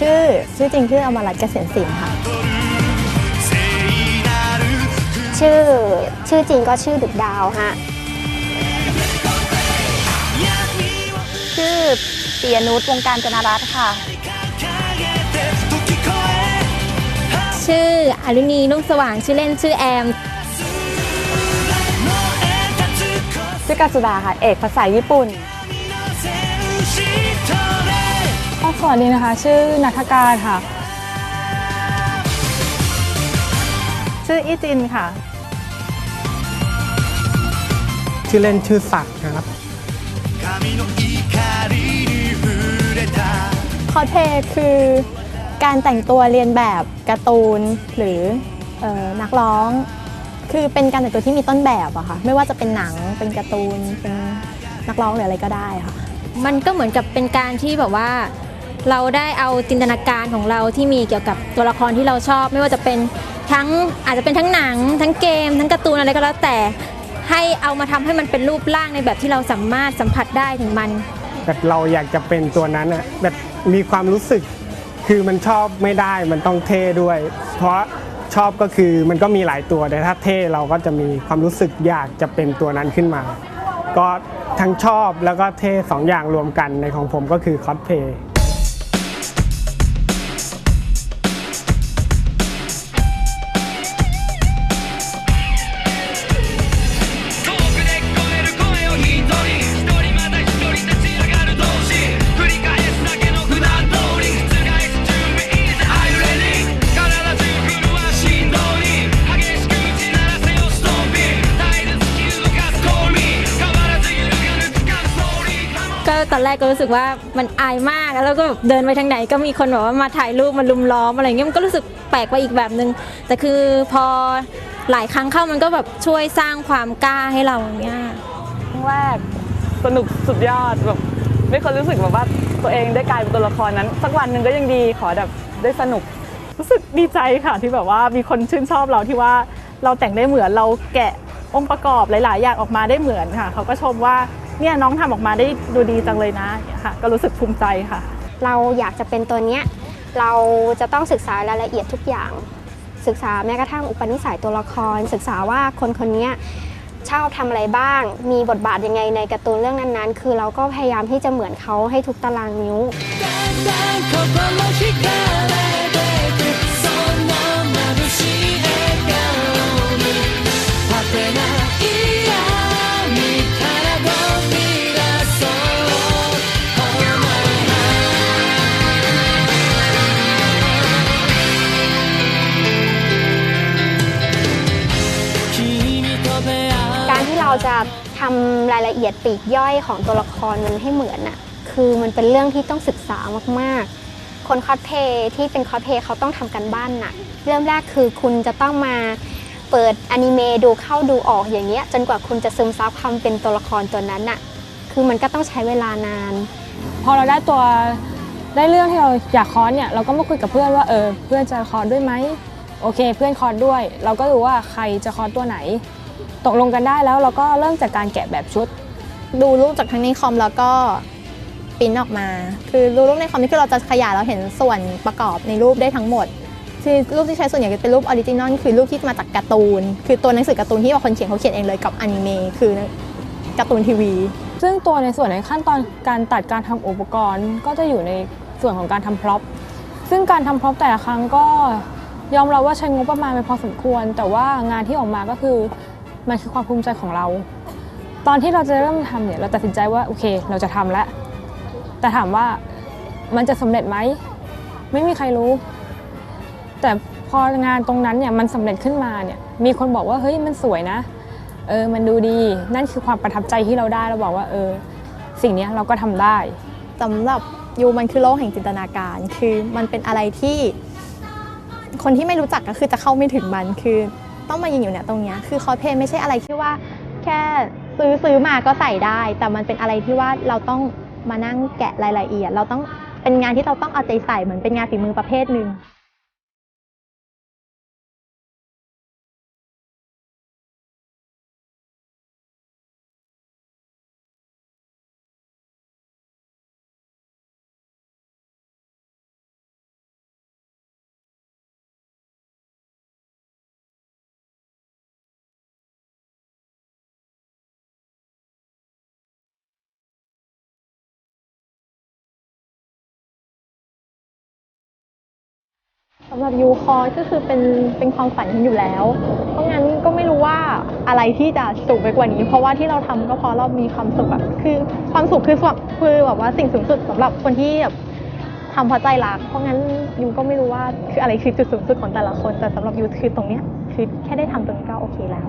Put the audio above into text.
ชื่อชื่อจริงชื่ออมรัตเกษมสินค่ะ ชื่อชื่อจริงก็ชื่อดึกดาวฮะ ปียนุชวงการจนารัตน์ค่ะ ชื่ออรุณีนุ่งสว่างชื่อเล่นชื่อแอม ชื่อกาสุดาค่ะ เอกภาษาญี่ปุ่นสวัสดีนะคะ ชื่อนัทการค่ะ ชื่ออีจินค่ะ ชื่อเล่นชื่อศักดิ์นะครับ คอสเพลย์คือการแต่งตัวเรียนแบบการ์ตูนหรือออนักร้อง คือเป็นการแต่งตัวที่มีต้นแบบอะค่ะไม่ว่าจะเป็นหนังเป็นการ์ตูนเป็นนักร้องหรืออะไรก็ได้ค่ะ มันก็เหมือนกับเป็นการที่แบบว่า เราได้เอาจินตนาการของเราที่มีเกี่ยวกับตัวละครที่เราชอบ ไม่ว่าจะเป็นทั้งอาจจะเป็นทั้งหนัง ทั้งเกม ทั้งการ์ตูนอะไรก็แล้วแต่ให้เอามาทำให้มันเป็นรูปร่างในแบบที่เราสามารถสัมผัสได้ถึงมัน แบบเราอยากจะเป็นตัวนั้นอะแบบมีความรู้สึกคือมันชอบไม่ได้มันต้องเท่ด้วย เพราะชอบก็คือมันก็มีหลายตัวแต่ถ้าเท่เราก็จะมีความรู้สึกอยากจะเป็นตัวนั้นขึ้นมา ก็ทั้งชอบแล้วก็เท่สองอย่างรวมกันในของผมก็คือคอสเพย์ ก็ตอนแรกก็รู้สึกว่ามันอายมากแล้วก็แบบเดินไปทางไหนก็มีคนบอกว่ามาถ่ายรูปมาลุมล้อมอะไรเงี้ยมันก็รู้สึกแปลกไปอีกแบบนึง แต่คือพอหลายครั้งเข้ามันก็แบบช่วยสร้างความกล้าให้เราอย่างเงี้ยครั้งแรกสนุกสุดยอดแบบไม่เคยรู้สึกแบบว่าตัวเองได้กลายเป็นตัวละครนั้น สักวันหนึ่งก็ยังดีขอแบบได้สนุก รู้สึกดีใจค่ะที่แบบว่ามีคนชื่นชอบเราที่ว่าเราแต่งได้เหมือนเราแกะองค์ประกอบหลาย ๆ อย่างออกมาได้เหมือนค่ะเขาก็ชมว่า เนี่ยน้องทำออกมาได้ดูดีจังเลยนะค่ะก็รู้สึกภูมิใจค่ะ เราอยากจะเป็นตัวเนี้ยเราจะต้องศึกษารายละเอียดทุกอย่าง ศึกษาแม้กระทั่งอุปนิสัยตัวละคร ศึกษาว่าคนคนเนี้ยชอบทำอะไรบ้าง มีบทบาทยังไงในการ์ตูนเรื่องนั้นๆ คือเราก็พยายามที่จะเหมือนเขาให้ทุกตารางนิ้ว เราจะทำรายละเอียดปีกย่อยของตัวละครมันให้เหมือนน่ะคือมันเป็นเรื่องที่ต้องศึกษามากๆ คนคอสเพย์ที่เป็นคอสเพย์เขาต้องทำกันบ้านหนักเริ่มแรกคือคุณจะต้องมาเปิดอนิเมะดูเข้าดูออกอย่างเงี้ยจนกว่าคุณจะซึมซับความเป็นตัวละครตัวนั้นน่ะคือมันก็ต้องใช้เวลานาน พอเราได้ตัวได้เรื่องที่เราอยากคอร์สเนี่ยเราก็มาคุยกับเพื่อนว่าเออเพื่อนจะคอร์สด้วยไหมโอเค เพื่อนคอร์สด้วย เราก็รู้ว่าใครจะคอร์สตัวไหน ตกลงกันได้แล้วเราก็เริ่มจากการแกะแบบชุด ดูรูปจากทั้งในคอมแล้วก็ปริ้นออกมา คือดูรูปในคอมนี่คือเราจะขยายเราเห็นส่วนประกอบในรูปได้ทั้งหมดคือรูปที่ใช้ส่วนใหญ่จะเป็นรูปออริจินอลคือรูปที่มาจากการ์ตูน คือตัวหนังสือการ์ตูนที่ว่าคนเขียนเขาเขียนเองเลยกับอนิเมะคือการ์ตูนทีวี ซึ่งตัวในส่วนในขั้นตอนการตัดการทำอุปกรณ์ก็จะอยู่ในส่วนของการทำพร็อพซึ่งการทำพร็อพแต่ละครั้งก็ยอมรับว่าใช้งบประมาณไปพอสมควร แต่ว่างานที่ออกมาก็คือ มันคือความภูมิใจของเรา ตอนที่เราจะเริ่มทำเนี่ยเราตัดสินใจว่าโอเค เราจะทำแล้วแต่ถามว่ามันจะสำเร็จไหมไม่มีใครรู้ แต่พองานตรงนั้นเนี่ยมันสำเร็จขึ้นมาเนี่ยมีคนบอกว่าเฮ้ยมันสวยนะเออมันดูดีนั่นคือความประทับใจที่เราได้เราบอกว่าเออสิ่งนี้เราก็ทำได้สำหรับยูมันคือโลกแห่งจินตนาการ คือมันเป็นอะไรที่ คนที่ไม่รู้จักก็คือจะเข้าไม่ถึงมันคือ ต้องมายืนอยู่เนี่ยตรงเนี้ยคือคอสเพลย์ไม่ใช่อะไรที่ว่า แค่ซื้อซื้อมาก็ใส่ได้ แต่มันเป็นอะไรที่ว่าเราต้องมานั่งแกะรายละเอียด เราต้องเป็นงานที่เราต้องเอาใจใส่เหมือนเป็นงานฝีมือประเภทหนึ่ง สำหรับยูคอร์ก็คือเป็นเป็นความฝันอยู่แล้ว เพราะงั้นก็ไม่รู้ว่าอะไรที่จะสูงไปกว่านี้ เพราะว่าที่เราทำก็เพราะเรามีความสุขแบบคือความสุขคือแบคือแบบว่าสิ่งสูงสุดสำหรับคนที่แบบทำเพราะใจรัก เพราะงั้นยูก็ไม่รู้ว่าคืออะไรคือจุดสูงสุดของแต่ละคน แต่สำหรับยูคือตรงเนี้ยคือแค่ได้ทำตรงนี้ก็โอเคแล้ว